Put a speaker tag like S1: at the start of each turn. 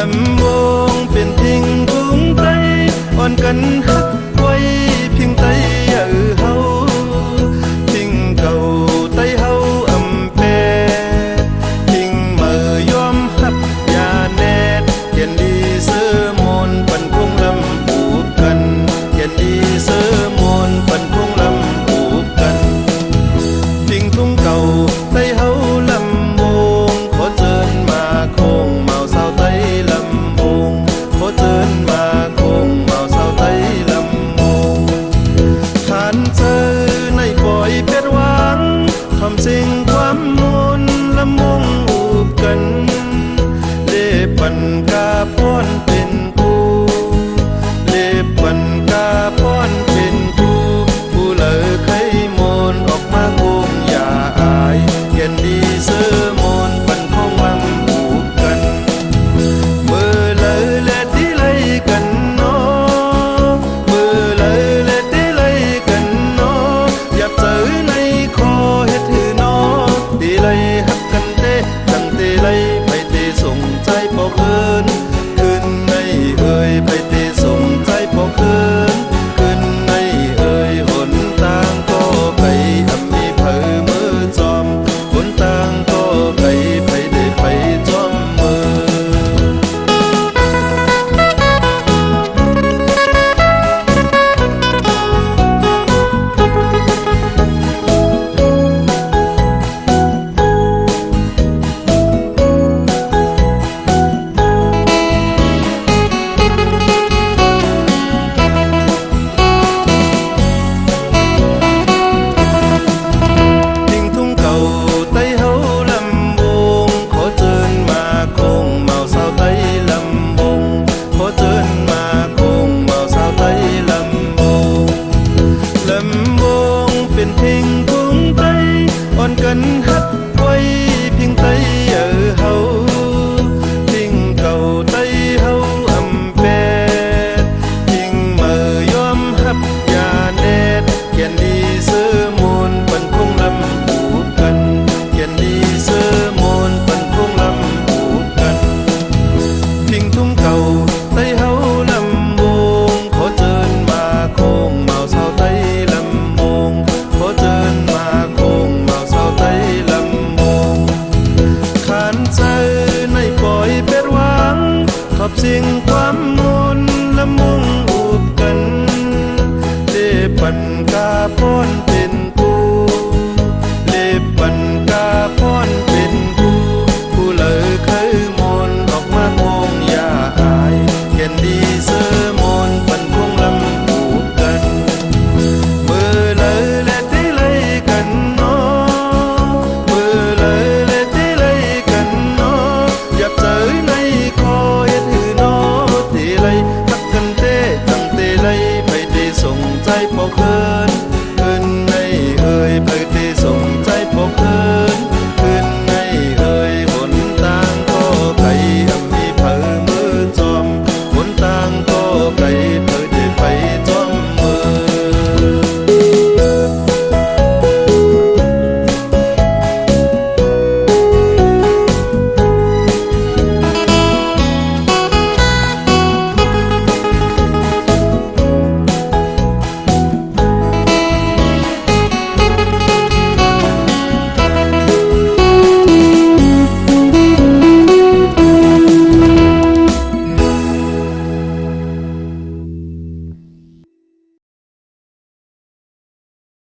S1: lầm buông biển tình cũng tay còn cần hấp กระพ้น gần สิ่งความมุนละมุงอุบกันเลปันกาพ้นเป็นปูเลปัน